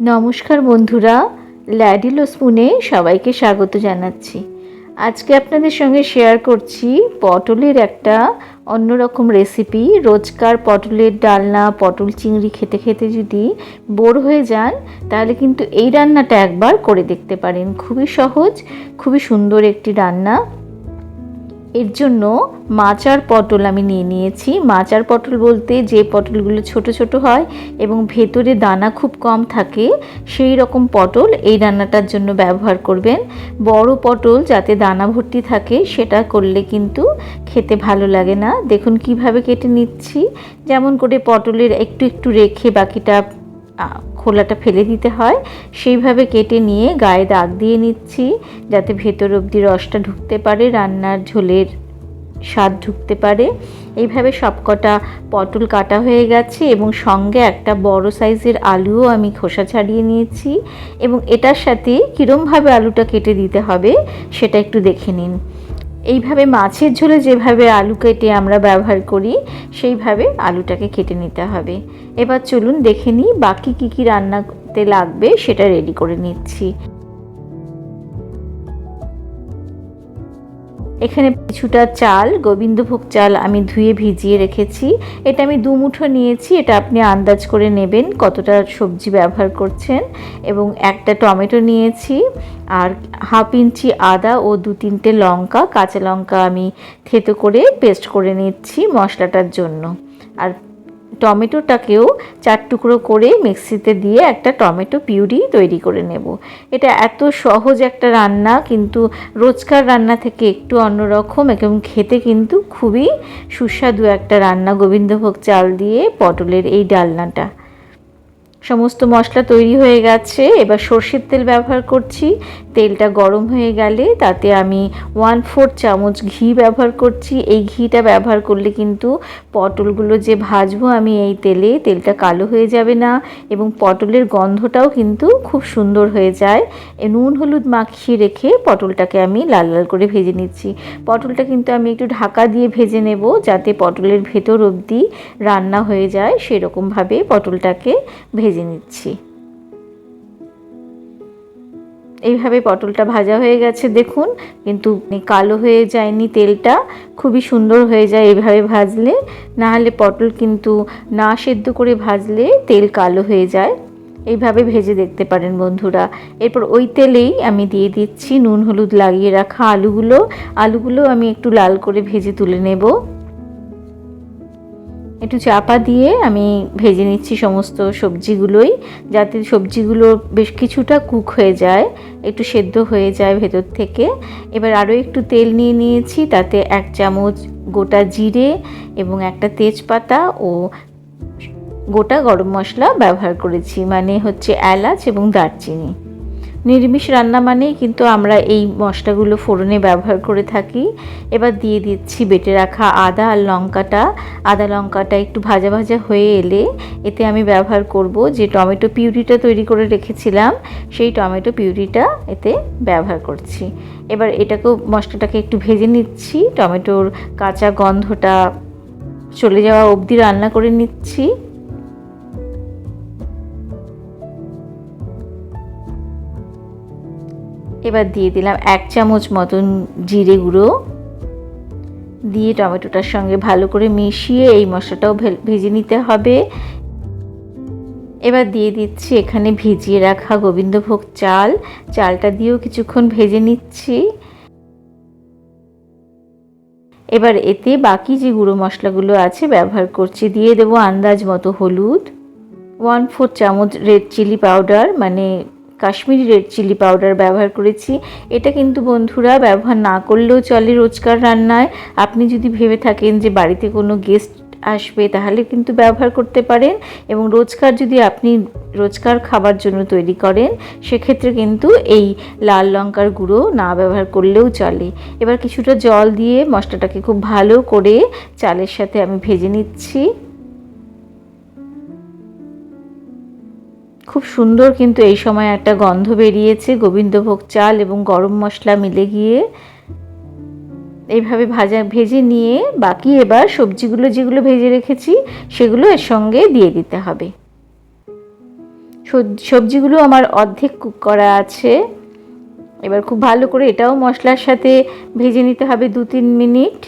নমস্কার বন্ধুরা ল্যাডিলো স্পুনে সবাইকে স্বাগত জানাচ্ছি। আজকে আপনাদের সঙ্গে শেয়ার করছি পটলের একটা অন্যরকম রেসিপি রোজকার পটলের ডালনা, পটল চিংড়ি খেতে খেতে যদি বোর হয়ে যান, তাহলে কিন্তু এই রান্নাটা একবার করে দেখতে পারেন। খুবই সহজ, খুবই সুন্দর একটি রান্না। এর জন্য মাছ আর পটল আমি নিয়ে নিয়েছি। মাছ আর পটল বলতে যে পটলগুলো ছোট ছোট হয় এবং ভেতরে দানা খুব কম থাকে, সেই রকম পটল এই রান্নাটার জন্য ব্যবহার করবেন। বড় পটল যাতে দানা ভর্তি থাকে, সেটা করলে কিন্তু খেতে ভালো লাগে না। দেখুন কীভাবে কেটে নিচ্ছি। যেমন করে পটলের একটু একটু রেখে বাকিটা খোলাটা ফেলে দিতে হয়। সেইভাবে কেটে নিয়ে গায়ে দাগ দিয়ে নিচ্ছি, যাতে ভেতর অবধি রসটা ঢুকতে পারে, রান্নার ঝোলের স্বাদ ঢুকতে পারে। এইভাবে সবকটা পটল কাটা হয়ে গেছে এবং সঙ্গে একটা বড় সাইজের আলুও আমি খোসা ছাড়িয়ে নিয়েছি। এবং এটার সাথে কীরমভাবে আলুটা কেটে দিতে হবে, সেটা একটু দেখে নিন। এইভাবে মাছের ঝোলে যেভাবে আলু কেটে আমরা ব্যবহার করি, সেইভাবে আলুটাকে কেটে নিতে হবে। এবার চলুন দেখে নিই বাকি কী কী রান্নাতে লাগবে, সেটা রেডি করে নিচ্ছি। এখানে কিছুটা চাল, গোবিন্দভোগ চাল আমি ধুয়ে ভিজিয়ে রেখেছি। এটা আমি দু মুঠো নিয়েছি, এটা আপনি আন্দাজ করে নেবেন কতটা সবজি ব্যবহার করছেন। এবং একটা টমেটো নিয়েছি, আর হাফ ইঞ্চি আদা ও দু তিনটে লঙ্কা, কাঁচা লঙ্কা আমি থেতো করে পেস্ট করে নিচ্ছি মশলাটার জন্য। আর টমেটোটাকেও চার টুকরো করে মিক্সিতে দিয়ে একটা টমেটো পিউরি তৈরি করে নেব। এটা এত সহজ একটা রান্না, কিন্তু রোজকার রান্না থেকে একটু অন্যরকম, এবং খেতে কিন্তু খুবই সুস্বাদু একটা রান্না। গোবিন্দভোগ চাল দিয়ে পটলের এই ডালনাটা। সমস্ত মশলা তৈরি হয়ে গেছে। এবার সর্ষের তেল ব্যবহার করছি। তেলটা গরম হয়ে গেলে তাতে আমি ওয়ান ফোর চামচ ঘি ব্যবহার করছি। এই ঘিটা ব্যবহার করলে কিন্তু পটলগুলো যে ভাজবো আমি এই তেলে, তেলটা কালো হয়ে যাবে না এবং পটলের গন্ধটাও কিন্তু খুব সুন্দর হয়ে যায়। নুন হলুদ মাখিয়ে রেখে পটলটাকে আমি লাল লাল করে ভেজে নিচ্ছি। পটলটা কিন্তু আমি একটু ঢাকা দিয়ে ভেজে নেব যাতে পটলের ভেতর অবধি রান্না হয়ে যায়। সেরকমভাবে পটলটাকে ভেজে নিচ্ছি। এইভাবে পটলটা ভাজা হয়ে গেছে, দেখুন। কিন্তু কালো হয়ে যায়নি তেলটা, খুবই সুন্দর হয়ে যায় এইভাবে ভাজলে। না হলে পটল কিন্তু না সেদ্ধ করে ভাজলে তেল কালো হয়ে যায়। এইভাবে ভেজে দেখতে পারেন বন্ধুরা। এরপর ওই তেলেই আমি দিয়ে দিচ্ছি নুন, হলুদ লাগিয়ে রাখা আলুগুলো। আলুগুলো আমি একটু লাল করে ভেজে তুলে নেব। একটু চাপা দিয়ে আমি ভেজে নিচ্ছি সমস্ত সবজিগুলোই, যাতে সবজিগুলো বেশ কিছুটা কুক হয়ে যায়, একটু সেদ্ধ হয়ে যায় ভেতর থেকে। এবার আরও একটু তেল নিয়ে নিয়েছি, তাতে এক চামচ গোটা জিরে এবং একটা তেজপাতা ও গোটা গরম মশলা ব্যবহার করেছি মানে হচ্ছে এলাচ এবং দারচিনি। নিরামিষ রান্না মানেই কিন্তু আমরা এই মশলাগুলো ফোড়নে ব্যবহার করে থাকি। এবার দিয়ে দিচ্ছি বেটে রাখা আদা আর লঙ্কাটা। আদা লঙ্কাটা একটু ভাজা ভাজা হয়ে এলে এতে আমি ব্যবহার করব যে টমেটো পিউরিটা তৈরি করে রেখেছিলাম, সেই টমেটো পিউরিটা এতে ব্যবহার করছি। এবার এটাকেও মশলাটাকে একটু ভেজে নিচ্ছি, টমেটোর কাঁচা গন্ধটা চলে যাওয়া অবধি রান্না করে নিচ্ছি। এবার দিয়ে দিলাম এক চামচ মতন জিরে গুঁড়ো। দিয়ে টমেটোটার সঙ্গে ভালো করে মিশিয়ে এই মশলাটাও ভেজে নিতে হবে। এবার দিয়ে দিচ্ছি এখানে ভিজিয়ে রাখা গোবিন্দভোগ চাল। চালটা দিয়েও কিছুক্ষণ ভেজে নিচ্ছি। এবার এতে বাকি যে গুঁড়ো মশলাগুলো আছে ব্যবহার করছি, দিয়ে দেবো আন্দাজ মতো হলুদ। ওয়ান ফোর চামচ রেড চিলি পাউডার মানে কাশ্মীরি রেড চিলি পাউডার ব্যবহার করেছি। এটা কিন্তু বন্ধুরা ব্যবহার না করলেও চলে রোজকার রান্নায়। আপনি যদি ভেবে থাকেন যে বাড়িতে কোনো গেস্ট আসবে, তাহলে কিন্তু ব্যবহার করতে পারেন এবং রোজকার যদি আপনি রোজকার খাবার জন্য তৈরি করেন, সেক্ষেত্রে কিন্তু এই লাল লঙ্কার গুঁড়ো না ব্যবহার করলেও চলে। এবার কিছুটা জল দিয়ে মশলাটাকে খুব ভালো করে চালের সাথে আমি ভেজে নিচ্ছি। খুব সুন্দর কিন্তু এই সময় একটা গন্ধ বেরিয়েছে, গোবিন্দভোগ চাল এবং গরম মশলা মিলে গিয়ে। এইভাবে ভাজা, ভেজে নিয়ে বাকি এবার সবজিগুলো যেগুলো ভেজে রেখেছি, সেগুলো এর সঙ্গে দিয়ে দিতে হবে। সবজিগুলো আমার অর্ধেক কুক করা আছে। এবার খুব ভালো করে এটাও মশলার সাথে ভেজে নিতে হবে দু তিন মিনিট।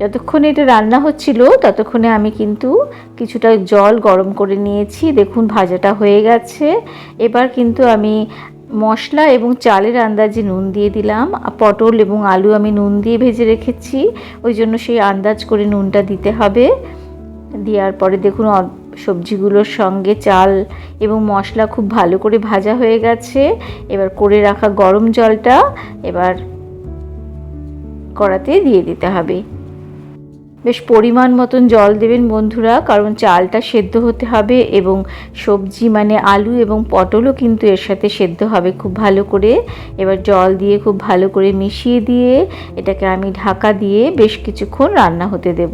যতক্ষণ এটা রান্না হচ্ছিল, ততক্ষণে আমি কিন্তু কিছুটা জল গরম করে নিয়েছি। দেখুন, ভাজাটা হয়ে গেছে। এবার কিন্তু আমি মশলা এবং চালের আন্দাজে নুন দিয়ে দিলাম। পটল এবং আলু আমি নুন দিয়ে ভেজে রেখেছি। ওই জন্য সেই আন্দাজ করে নুনটা দিতে হবে। দেওয়ার পরে দেখুন সবজিগুলোর সঙ্গে চাল এবং মশলা খুব ভালো করে ভাজা হয়ে গেছে। এবার করে রাখা গরম জলটা এবার কড়াতে দিয়ে দিতে হবে। বেশ পরিমাণ মতন জল দেবেন বন্ধুরা, কারণ চালটা সেদ্ধ হতে হবে এবং সবজি মানে আলু এবং পটলও কিন্তু এর সাথে সেদ্ধ হবে খুব ভালো করে। এবার জল দিয়ে খুব ভালো করে মিশিয়ে দিয়ে এটাকে আমি ঢাকা দিয়ে বেশ কিছুক্ষণ রান্না হতে দেব।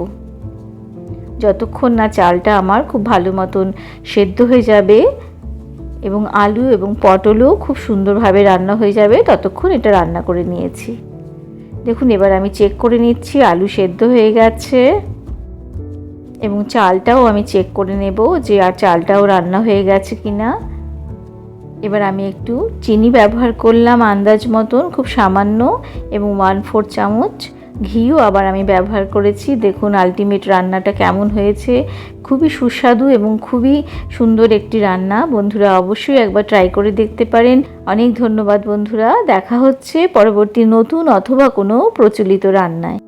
যতক্ষণ না চালটা আমার খুব ভালো মতন সেদ্ধ হয়ে যাবে এবং আলু এবং পটলও খুব সুন্দরভাবে রান্না হয়ে যাবে, ততক্ষণ এটা রান্না করে নিয়েছি। দেখুন, এবার আমি চেক করে নিচ্ছি, আলু সেদ্ধ হয়ে গেছে। এবং চালটাও আমি চেক করে নেব যে আর চালটাও রান্না হয়ে গেছে কি না এবার আমি একটু চিনি ব্যবহার করলাম আন্দাজ মতন, খুব সামান্য, এবং ওয়ান ফোর চামচ ঘিও আবার আমি ব্যবহার করেছি। দেখুন আলটিমেট রান্নাটা কেমন হয়েছে। খুবই সুস্বাদু এবং খুবই সুন্দর একটি রান্না। বন্ধুরা, অবশ্যই একবার ট্রাই করে দেখতে পারেন। অনেক ধন্যবাদ বন্ধুরা। দেখা হচ্ছে পরবর্তী নতুন অথবা কোনো প্রচলিত রান্নায়।